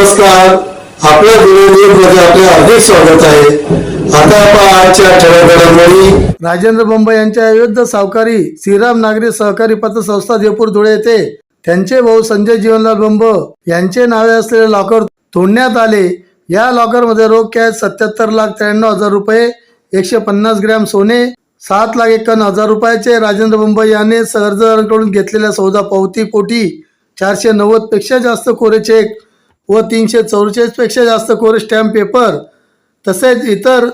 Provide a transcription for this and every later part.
नमस्कार. आपल्या न्यूजमध्ये आपले हार्दिक स्वागत आहे. आता आजच्या ठळक राजेंद्र बंब यांच्या विरुद्ध सावकारी श्रीराम नागरी सहकारी पतसंस्था जयपूर धुळे येथे त्यांचे भाऊ संजय जीवनलाल बंब यांचे नावे असलेले लॉकर तोडण्यात आले. या लॉकरमध्ये रोख कॅश सत्याहत्तर लाख त्र्याण्णव हजार रुपये एकशे पन्नास ग्रॅम सोने सात लाख एक्कावन्न हजार रुपयाचे राजेंद्र बंब याने सहजदारांकडून घेतलेल्या सौदा पावती पोटी चारशे नव्वदपेक्षा जास्त कोरे चेक व तीनशे चौवेचाळीसपेक्षा जास्त कोर स्टॅम्प पेपर. तसेच इतर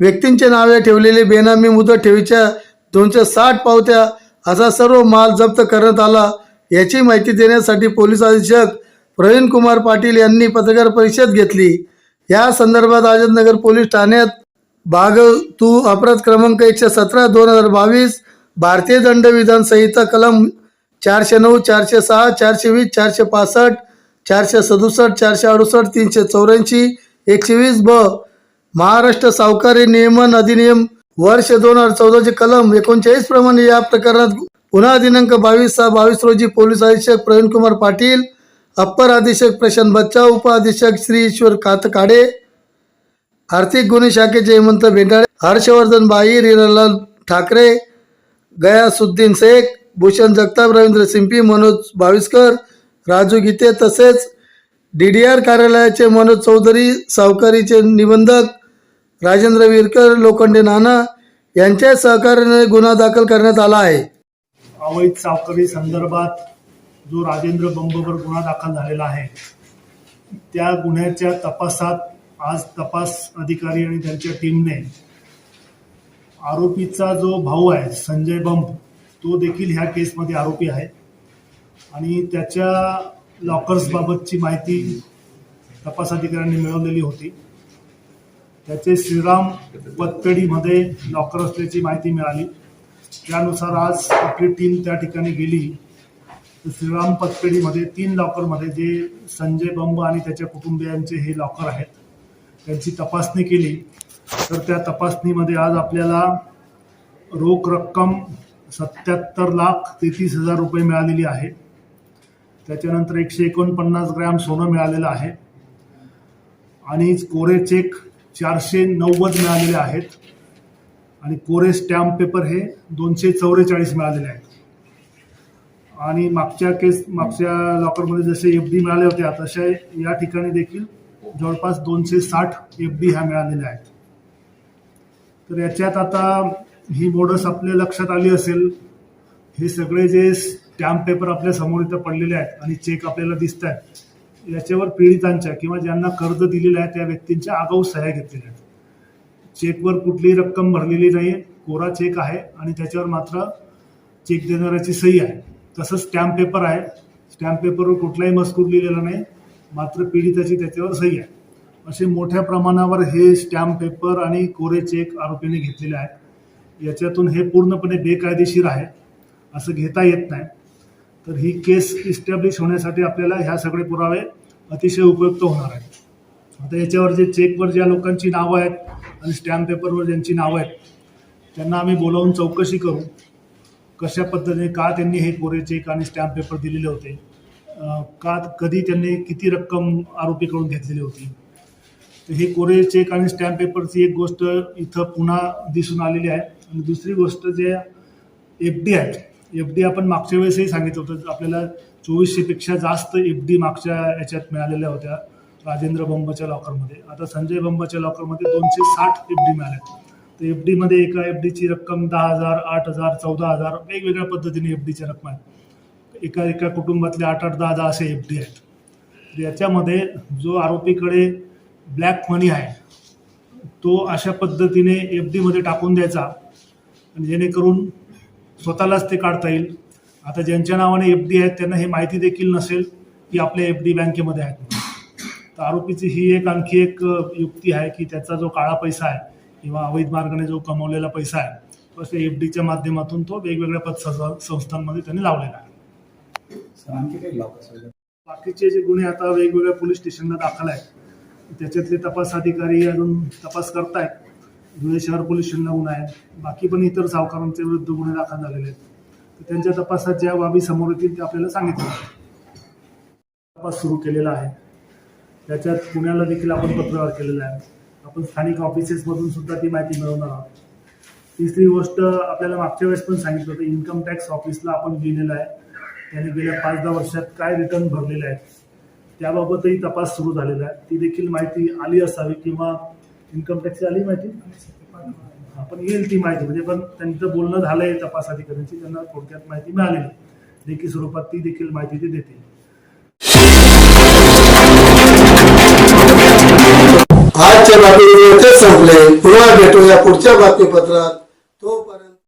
व्यक्तींचे नावे ठेवलेले बेनामी मुदत ठेवीच्या दोनशे साठ पावत्या असा सर्व माल जप्त करण्यात आला. याची माहिती देण्यासाठी पोलीस अधीक्षक प्रवीण कुमार पाटील यांनी पत्रकार परिषद घेतली. या संदर्भात आझादनगर पोलीस ठाण्यात भाग तू अपराध क्रमांक एकशे सतरा दोन हजार बावीस भारतीय दंडविधान संहिता कलम चारशे नऊ चारशे सहा चारशे वीस चारशे पासष्ट चारशे सदुसष्ट चारशे अडुसष्ट तीनशे चौऱ्याऐंशी एकशे वीस ब. महाराष्ट्र सावकारी नियमन अधिनियम वर्ष दोन हजार चौदाचे कलम एकोणचाळीस प्रमाणे या प्रकरणात पुन्हा दिनांक बावीस सहा बावीस रोजी पोलीस अधीक्षक प्रवीणकुमार पाटील अप्पर अधीक्षक प्रशांत बच्चा उप अधीक्षक श्री ईश्वर कातकाडे आर्थिक गुन्हे शाखेचे हेमंत भेंडाळे हर्षवर्धन बाईर हिरालाल ठाकरे गयासुद्दीन शेख भूषण जगताप रवींद्र सिंपी मनोज भाविस्कर राजू गीते तसेच डी डी आर कार्यालयाचे मनोज चौधरी सावकारीचे निबंधक राजेंद्र विरकर लोखंडे नाना यांच्या सहकार्याने गुन्हा दाखल करण्यात आला आहे. अवैध सावकारी संदर्भात जो राजेंद्र बंबवर गुन्हा दाखल झालेला आहे त्या गुन्ह्याच्या तपासात आज तपास अधिकारी आणि त्यांच्या टीमने आरोपीचा जो भाऊ आहे संजय बंब तो देखील ह्या केसमध्ये आरोपी आहे. आणि त्याच्या लॉकर्सबाबतची माहिती तपास अधिकाऱ्यांनी मिळवलेली होती. त्याचे श्रीराम पतपेढीमध्ये लॉकर असल्याची माहिती मिळाली. त्यानुसार आज आपली टीम त्या ठिकाणी गेली. तर श्रीराम पतपेढीमध्ये तीन लॉकरमध्ये जे संजय बंब आणि त्याच्या कुटुंबियांचे हे लॉकर आहेत त्यांची तपासणी केली. तर त्या तपासणीमध्ये आज आपल्याला रोख रक्कम सत्याहत्तर लाख तेहतीस हजार रुपये मिळालेली आहे. त्याच्यानंतर एकशे एकोणपन्नास ग्रॅम सोनं मिळालेलं आहे. आणि कोरे चेक चारशे नव्वद मिळालेले आहेत. आणि कोरे स्टॅम्प पेपर हे दोनशे चौवेचाळीस मिळालेले आहेत. आणि मागच्या केस मागच्या लॉकरमध्ये जसे एफ डी मिळाले होत्या तसे या ठिकाणी देखील जवळपास दोनशे साठ एफ डी ह्या मिळालेल्या आहेत. तर याच्यात आता ही मोडस आपल्या लक्षात आली असेल. हे सगळे जे स्टॅम्प पेपर आपल्यासमोर इथं पडलेले आहेत आणि चेक आपल्याला दिसत आहेत याच्यावर पीडितांच्या किंवा ज्यांना कर्ज दिलेलं आहे त्या व्यक्तींच्या आगाऊ सह्या घेतलेल्या आहेत. चेकवर कुठलीही रक्कम भरलेली नाही कोरा चेक आहे आणि त्याच्यावर मात्र चेक देणाऱ्याची सही आहे. तसंच स्टॅम्प पेपर आहे. स्टॅम्प पेपरवर कुठलाही मजकूर लिहिलेला नाही मात्र पीडिताची त्याच्यावर सही आहे. असे मोठ्या प्रमाणावर हे स्टॅम्प पेपर आणि कोरे चेक आरोपीने घेतलेले आहेत. याच्यातून हे पूर्णपणे बेकायदेशीर आहे असं घेता येत नाही. तर ही केस इस्टॅब्लिश होण्यासाठी आपल्याला ह्या सगळे पुरावे अतिशय उपयुक्त होणार आहेत. आता याच्यावर जे चेकवर ज्या लोकांची नावं आहेत आणि स्टॅम्प पेपरवर ज्यांची नावं आहेत त्यांना आम्ही बोलावून चौकशी करू कशा पद्धतीने का त्यांनी हे कोरे चेक आणि स्टॅम्प पेपर दिलेले होते का कधी त्यांनी किती रक्कम आरोपीकडून घेतलेली होती हे कोरे चेक आणि स्टॅम्प पेपरची एक गोष्ट इथं पुन्हा दिसून आलेली आहे. आणि दुसरी गोष्ट जे एफ डी आहे. एफ डी आपण मागच्या वेळेसही सांगितलं होतं. आपल्याला चोवीसशेपेक्षा जास्त एफ डी मागच्या याच्यात मिळालेल्या होत्या. राजेंद्र बंबच्या लॉकरमध्ये. आता संजय बंबच्या लॉकरमध्ये दोनशे साठ एफ डी मिळाल्या तर एफ डीमध्ये एका एफ डीची रक्कम दहा हजार आठ हजार चौदा हजार वेगवेगळ्या पद्धतीने एफ डीच्या रक्कम आहेत. एका एका कुटुंबातले आठ आठ दहा दहा असे एफ डी आहेत. याच्यामध्ये जो आरोपीकडे ब्लॅक मनी आहे. तो अशा पद्धतीने एफ डीमध्ये टाकून द्यायचा आणि जेणेकरून स्वतःलाच ते काढता येईल. आता ज्यांच्या नावाने एफ डी आहेत त्यांना हे माहिती देखील नसेल की आपल्या एफ डी बँकेमध्ये आहेत. तर आरोपीची ही एक आणखी एक युक्ती आहे की त्याचा जो काळा पैसा आहे किंवा अवैध मार्गाने जो कमवलेला पैसा आहे तो एफ डीच्या माध्यमातून तो वेगवेगळ्या पतसंस्था संस्थांमध्ये त्यांनी लावलेला आहे. बाकीचे जे गुन्हे आता वेगवेगळ्या पोलीस स्टेशनला दाखल आहेत त्याच्यातले तपास अधिकारी अजून तपास करतायत. धुळे शहर पोलीस स्टेशनला गुन्हा बाकी पण इतर सावकारांच्या विरुद्ध गुन्हे दाखल झालेले आहेत. तर त्यांच्या तपासात ज्या बाबी समोर येतील ते आपल्याला सांगितलं तपास सुरू केलेला आहे. त्याच्यात पुण्याला देखील आपण पत्रव्यवहार केलेला आहे. आपण स्थानिक ऑफिसेसमधून सुद्धा ती माहिती मिळवणार आहोत. तिसरी गोष्ट आपल्याला मागच्या वेळेस पण सांगितलं होतं. इन्कम टॅक्स ऑफिसला आपण गेलेलं आहे. त्याने गेल्या पाच दहा वर्षात काय रिटर्न भरलेले आहेत? त्याबाबतही तपास सुरू झालेला आहे. ती देखील माहिती आली असावी किंवा इन्कम टॅक्सची आली माहिती? आपण येईल ती माहिती. म्हणजे पण त्यांचं बोलणं झालंय तपास अधिकाऱ्यांची त्यांना थोडक्यात माहिती मिळालेली. लेखी स्वरूपात ती देखील माहिती ते देतील. आजच्या बातमीमध्ये संपले. पुन्हा भेटूया पुढच्या बातमीपत्रात.